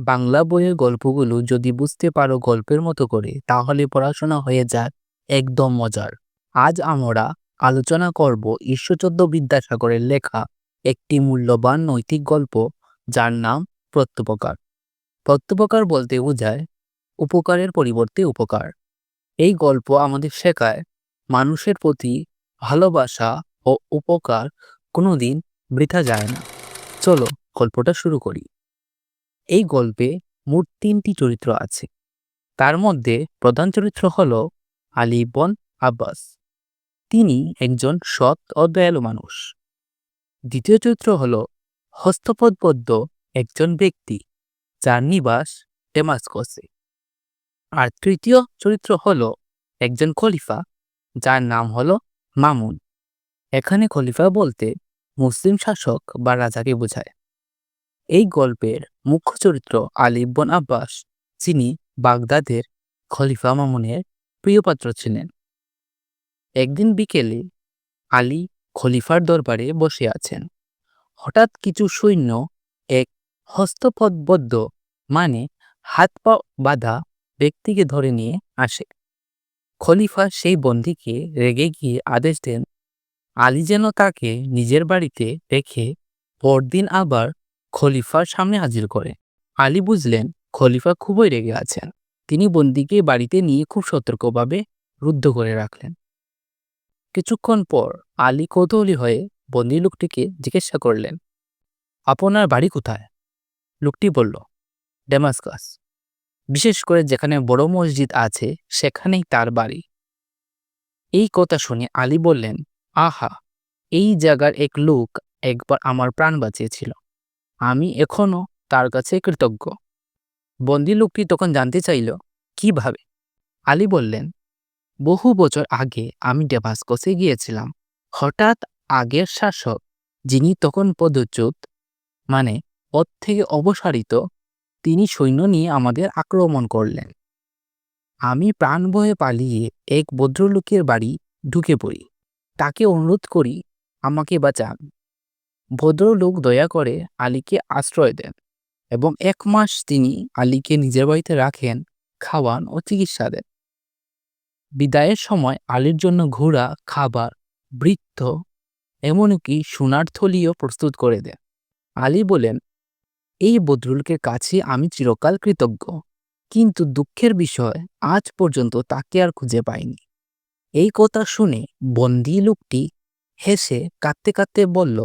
বাংলা বইয়ের গল্পগুলো যদি বুঝতে পারো গল্পের মতো করে, তাহলে পড়াশোনা হয়ে যায় একদম মজার। আজ আমরা আলোচনা করব ঈশ্বরচন্দ্র বিদ্যাসাগরের লেখা একটি মূল্যবান নৈতিক গল্প, যার নাম প্রত্যুপকার। প্রত্যুপকার বলতে বোঝায় উপকারের পরিবর্তে উপকার। এই গল্প আমাদের শেখায় মানুষের প্রতি ভালোবাসা ও উপকার কোনোদিন বৃথা যায় না। চলো গল্পটা শুরু করি। এই গল্পে মোট তিনটি চরিত্র আছে। তার মধ্যে প্রধান চরিত্র হল আলী বন আব্বাস। তিনি একজন সৎ ও দয়ালু মানুষ। দ্বিতীয় চরিত্র হল হস্তপদবদ্ধ একজন ব্যক্তি, যার নিবাস ডেমাস্কসে। আর তৃতীয় চরিত্র হল একজন খলিফা, যার নাম হল মামুন। এখানে খলিফা বলতে মুসলিম শাসক বা রাজাকে বোঝায়। এই গল্পের মুখ্য চরিত্র আলী ইবন আব্বাস, যিনি বাগদাদের খলিফা মামুনের প্রিয় পাত্র ছিলেন। একদিন বিকেলে আলী খলিফার দরবারে বসে আছেন। হঠাৎ কিছু সৈন্য এক হস্তপদবদ্ধ মানে হাত পা বাঁধা ব্যক্তিকে ধরে নিয়ে আসে। খলিফা সেই বন্দিকে রেগে গিয়ে আদেশ দেন, আলী যেন তাকে নিজের বাড়িতে রেখে পরদিন আবার খলিফার সামনে হাজির করে। আলী বুঝলেন, খলিফা খুবই রেগে আছেন। তিনি বন্দিকে বাড়িতে নিয়ে খুব সতর্কভাবে রুদ্ধ করে রাখলেন। কিছুক্ষণ পর আলী কৌতূহলী হয়ে বন্দি লোকটিকে জিজ্ঞাসা করলেন, আপনার বাড়ি কোথায়? লোকটি বলল, ডেমাসকাস। বিশেষ করে যেখানে বড় মসজিদ আছে, সেখানেই তার বাড়ি। এই কথা শুনে আলী বললেন, আহা, এই জায়গার এক লোক একবার আমার প্রাণ বাঁচিয়েছিল। আমি এখনও তার কাছে কৃতজ্ঞ। বন্দি লোকটি তখন জানতে চাইল কীভাবে আলী বললেন, বহু বছর আগে আমি ডেভাস্কসে গিয়েছিলাম। হঠাৎ আগের শাসক, যিনি তখন পদচ্যুত মানে পদ থেকে অবসারিত তিনি সৈন্য নিয়ে আমাদের আক্রমণ করলেন। আমি প্রাণ ভয়ে পালিয়ে এক ভদ্রলোকের বাড়ি ঢুকে পড়ি। তাকে অনুরোধ করি, আমাকে বাঁচান। ভদ্রলোক দয়া করে আলীকে আশ্রয় দেন এবং এক মাস তিনি আলীকে নিজের বাড়িতে রাখেন, খাওয়ান ও চিকিৎসা দেন। বিদায়ের সময় আলীর জন্য ঘোড়া, খাবার বৃত্ত এমনকি সোনার থলিও প্রস্তুত করে দেন। আলী বলেন, এই বদরুলকে কাছে আমি চিরকাল কৃতজ্ঞ, কিন্তু দুঃখের বিষয় আজ পর্যন্ত তাকে আর খুঁজে পাইনি। এই কথা শুনে বন্দি লোকটি হেসে কাঁদতে কাঁদতে বলল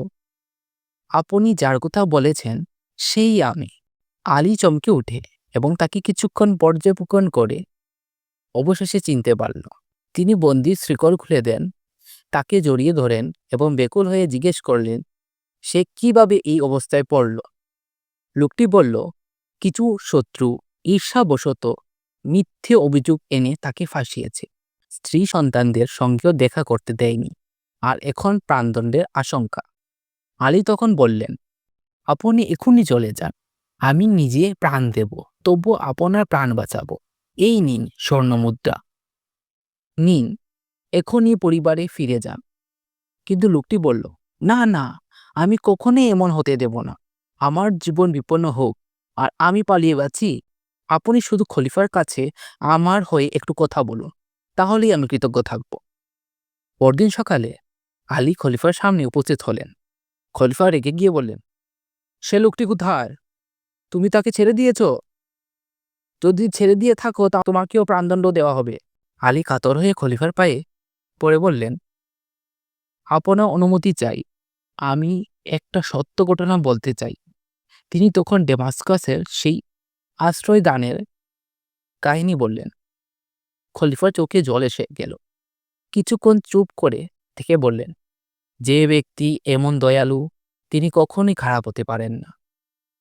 আপনি যার কথা বলেছেন, সেই আমি। আলী চমকে উঠে এবং তাকে কিছুক্ষণ পর্যবেক্ষণ করে অবশেষে চিনতে পারল। তিনি বন্দির শ্রীকর খুলে দেন, তাকে জড়িয়ে ধরেন এবং বেকুল হয়ে জিজ্ঞেস করলেন, সে কীভাবে এই অবস্থায় পড়ল? লোকটি বলল, কিছু শত্রু ঈর্ষাবশত মিথ্যে অভিযোগ এনে তাকে ফাঁসিয়েছে। স্ত্রী সন্তানদের সঙ্গেও দেখা করতে দেয়নি, আর এখন প্রাণদণ্ডের আশঙ্কা। আলী তখন বললেন, আপনি এখনই চলে যান, আমি নিজে প্রাণ দেব, তবু আপনার প্রাণ বাঁচাবো। এই নিন স্বর্ণমুদ্রা নিন এখনই পরিবারে ফিরে যান। কিন্তু লোকটি বলল, না না, আমি কখনোই এমন হতে দেব না। আমার জীবন বিপন্ন হোক, আর আমি পালিয়ে বাঁচি আপনি শুধু খলিফার কাছে আমার হয়ে একটু কথা বলুন, তাহলেই আমি কৃতজ্ঞ থাকব। পরদিন সকালে আলী খলিফার সামনে উপস্থিত হলেন। খলিফা রেগে গিয়ে বললেন, সে লোকটি কোথায় তুমি তাকে ছেড়ে দিয়েছ। যদি ছেড়ে দিয়ে থাকো, তা তোমাকেও প্রাণদণ্ড দেওয়া হবে। আলী কাতর হয়ে খলিফার পায়ে পড়ে বললেন, আপনার অনুমতি চাই। আমি একটা সত্য ঘটনা বলতে চাই। তিনি তখন ডেমাস্কাসের সেই আশ্রয় দানের কাহিনী বললেন। খলিফার চোখে জল এসে গেল। কিছুক্ষণ চুপ করে থেকে বললেন যে ব্যক্তি এমন দয়ালু, তিনি কখনোই খারাপ হতে পারেন না।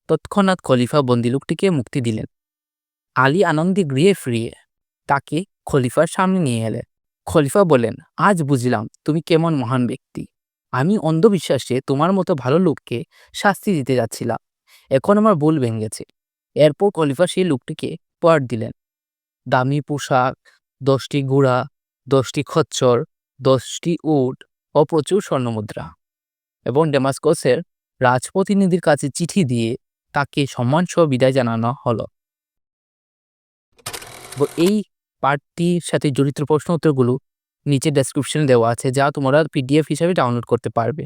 তৎক্ষণাৎ খলিফা বন্দিলোকটিকে মুক্তি দিলেন। আলী আনন্দে গৃহে ফিরিয়ে তাকে খলিফার সামনে নিয়ে এলেন খলিফা বলেন আজ বুঝলাম তুমি কেমন মহান ব্যক্তি। আমি অন্ধবিশ্বাসে তোমার মতো ভালো লোককে শাস্তি দিতে যাচ্ছিলাম। এখন আমার ভুল ভেঙেছে। এরপর খলিফা সেই লোকটিকে পার দিলেন। দামি পোশাক, দশটি ঘোড়া দশটি খচ্চর, দশটি উট ও প্রচুর স্বর্ণমুদ্রা এবং ডেমাস্কসের রাজপ্রতিনিধির কাছে চিঠি দিয়ে তাকে সম্মান সহ বিদায় জানানো হলো। এই পার্টটির সাথে জড়িত প্রশ্ন উত্তরগুলো নিচে ডেসক্রিপশনে দেওয়া আছে, যা তোমরা পিডিএফ হিসাবে ডাউনলোড করতে পারবে।